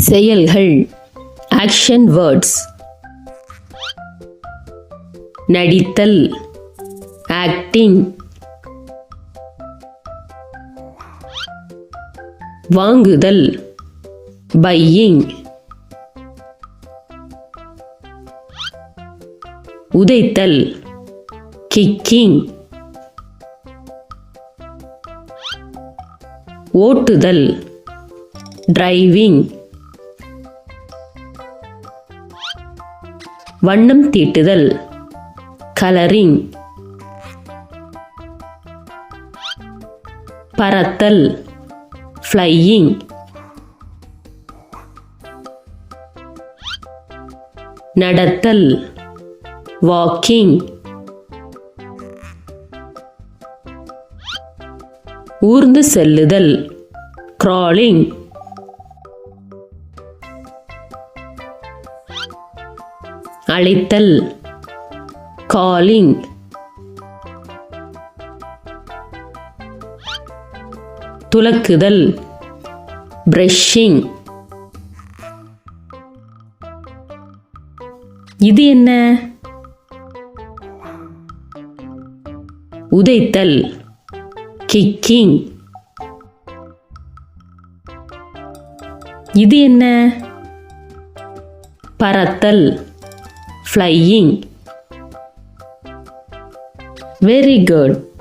செயல்கள் action words நடித்தல் acting வாங்குதல் பையிங் உதைத்தல் கிக்கிங் ஓட்டுதல் டிரைவிங் வண்ணம் தீட்டுதல். கலரிங். பறத்தல். ஃப்ளையிங். நடத்தல். வாக்கிங். ஊர்ந்து செல்லுதல். கிராலிங். அழைத்தல். காலிங் துலக்குதல். பிரஷிங் இது என்ன? உதைத்தல். கிக்கிங் இது என்ன? பறத்தல். flying. Very good.